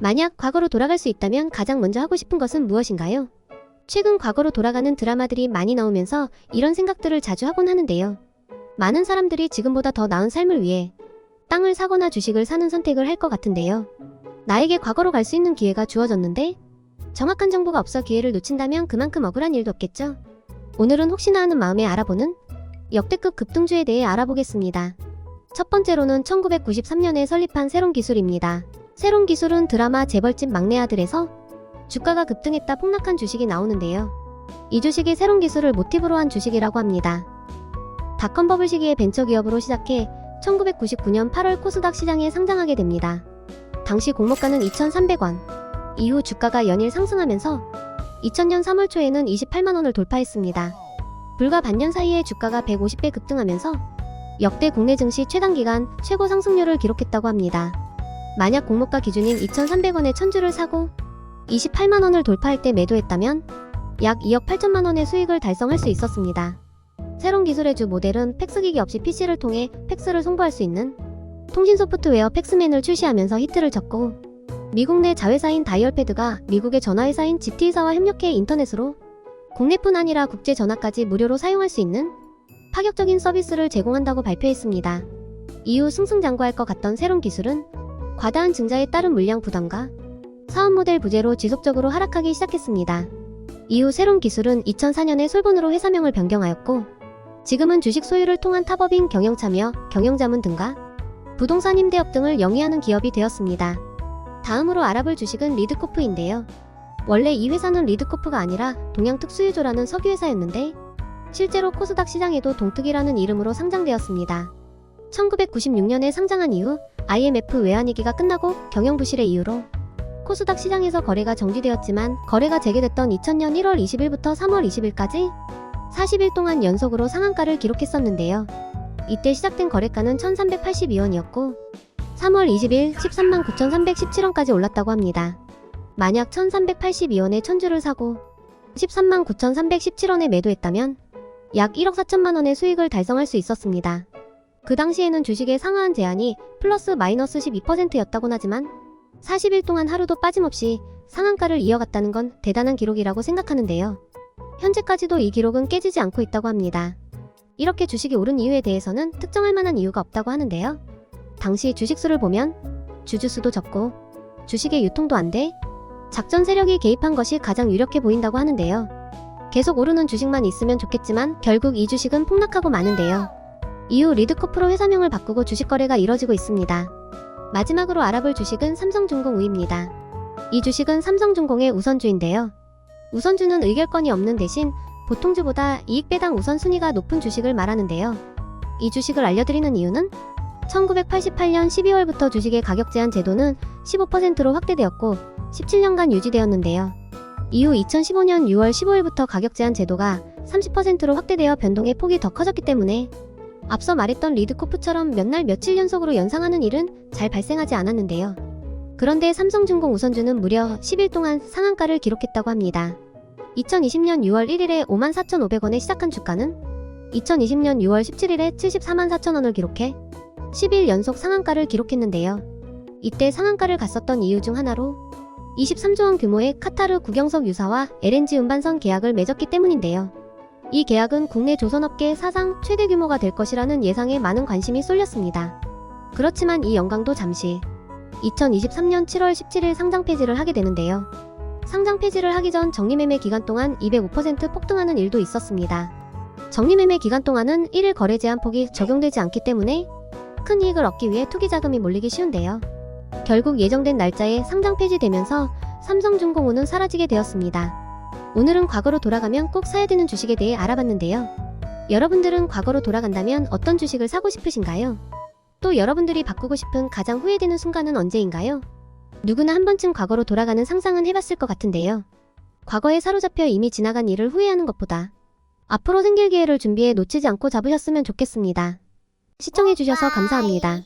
만약 과거로 돌아갈 수 있다면 가장 먼저 하고 싶은 것은 무엇인가요? 최근 과거로 돌아가는 드라마들이 많이 나오면서 이런 생각들을 자주 하곤 하는데요. 많은 사람들이 지금보다 더 나은 삶을 위해 땅을 사거나 주식을 사는 선택을 할 것 같은데요. 나에게 과거로 갈 수 있는 기회가 주어졌는데 정확한 정보가 없어 기회를 놓친다면 그만큼 억울한 일도 없겠죠. 오늘은 혹시나 하는 마음에 알아보는 역대급 급등주에 대해 알아보겠습니다. 첫 번째로는 1993년에 설립한 새롬 기술입니다. 새롬 기술은 드라마 재벌집 막내 아들에서 주가가 급등했다 폭락한 주식이 나오는데요. 이 주식이 새롬 기술을 모티브로 한 주식이라고 합니다. 닷컴 버블 시기에 벤처 기업으로 시작해 1999년 8월 코스닥 시장에 상장하게 됩니다. 당시 공모가는 2,300원. 이후 주가가 연일 상승하면서 2000년 3월 초에는 28만원을 돌파했습니다. 불과 반년 사이에 주가가 150배 급등하면서 역대 국내 증시 최단 기간 최고 상승률을 기록했다고 합니다. 만약 공모가 기준인 2,300원에 천주를 사고 28만 원을 돌파할 때 매도했다면 약 2억 8천만 원의 수익을 달성할 수 있었습니다. 새로운 기술의 주 모델은 팩스기기 없이 PC를 통해 팩스를 송부할 수 있는 통신 소프트웨어 팩스맨을 출시하면서 히트를 쳤고 미국 내 자회사인 다이얼패드가 미국의 전화회사인 GT사와 협력해 인터넷으로 국내뿐 아니라 국제 전화까지 무료로 사용할 수 있는 파격적인 서비스를 제공한다고 발표했습니다. 이후 승승장구할 것 같던 새로운 기술은 과다한 증자에 따른 물량 부담과 사업 모델 부재로 지속적으로 하락하기 시작했습니다. 이후 새로운 기술은 2004년에 솔본으로 회사명을 변경하였고 지금은 주식 소유를 통한 타법인 경영차며 경영 자문 등과 부동산 임대업 등을 영위하는 기업이 되었습니다. 다음으로 알아볼 주식은 리드코프인데요. 원래 이 회사는 리드코프가 아니라 동양특수유조라는 석유회사였는데 실제로 코스닥 시장에도 동특이라는 이름으로 상장되었습니다. 1996년에 상장한 이후 IMF 외환위기가 끝나고 경영 부실의 이유로 코스닥 시장에서 거래가 정지되었지만 거래가 재개됐던 2000년 1월 20일부터 3월 20일까지 40일 동안 연속으로 상한가를 기록했었는데요. 이때 시작된 거래가는 1382원이었고 3월 20일 13만 9,317원까지 올랐다고 합니다. 만약 1382원에 천주를 사고 13만 9,317원에 매도했다면 약 1억 4천만 원의 수익을 달성할 수 있었습니다. 그 당시에는 주식의 상하한 제한이 플러스 마이너스 12%였다곤 하지만 40일 동안 하루도 빠짐없이 상한가를 이어갔다는 건 대단한 기록이라고 생각하는데요. 현재까지도 이 기록은 깨지지 않고 있다고 합니다. 이렇게 주식이 오른 이유에 대해서는 특정할 만한 이유가 없다고 하는데요. 당시 주식수를 보면 주주수도 적고 주식의 유통도 안 돼 작전 세력이 개입한 것이 가장 유력해 보인다고 하는데요. 계속 오르는 주식만 있으면 좋겠지만 결국 이 주식은 폭락하고 마는데요. 이후 리드코프로 회사명을 바꾸고 주식 거래가 이뤄지고 있습니다. 마지막으로 알아볼 주식은 삼성중공 우입니다. 이 주식은 삼성중공의 우선주인데요. 우선주는 의결권이 없는 대신 보통주보다 이익 배당 우선순위가 높은 주식을 말하는데요. 이 주식을 알려드리는 이유는 1988년 12월부터 주식의 가격 제한 제도는 15%로 확대되었고 17년간 유지되었는데요. 이후 2015년 6월 15일부터 가격 제한 제도가 30%로 확대되어 변동의 폭이 더 커졌기 때문에 앞서 말했던 리드코프처럼 몇 날 며칠 연속으로 연상하는 일은 잘 발생하지 않았는데요. 그런데 삼성중공 우선주는 무려 10일 동안 상한가를 기록했다고 합니다. 2020년 6월 1일에 54,500원에 시작한 주가는 2020년 6월 17일에 74만 4천원을 기록해 10일 연속 상한가를 기록했는데요. 이때 상한가를 갔었던 이유 중 하나로 23조 원 규모의 카타르 국영석 유사와 LNG 운반선 계약을 맺었기 때문인데요. 이 계약은 국내 조선업계 사상 최대 규모가 될 것이라는 예상에 많은 관심이 쏠렸습니다. 그렇지만 이 영광도 잠시 2023년 7월 17일 상장 폐지를 하게 되는데요. 상장 폐지를 하기 전 정리매매 기간 동안 205% 폭등하는 일도 있었습니다. 정리매매 기간 동안은 1일 거래 제한 폭이 적용되지 않기 때문에 큰 이익을 얻기 위해 투기 자금이 몰리기 쉬운데요. 결국 예정된 날짜에 상장 폐지되면서 삼성중공우는 사라지게 되었습니다. 오늘은 과거로 돌아가면 꼭 사야 되는 주식에 대해 알아봤는데요. 여러분들은 과거로 돌아간다면 어떤 주식을 사고 싶으신가요? 또 여러분들이 바꾸고 싶은 가장 후회되는 순간은 언제인가요? 누구나 한 번쯤 과거로 돌아가는 상상은 해봤을 것 같은데요. 과거에 사로잡혀 이미 지나간 일을 후회하는 것보다 앞으로 생길 기회를 준비해 놓치지 않고 잡으셨으면 좋겠습니다. 시청해주셔서 감사합니다.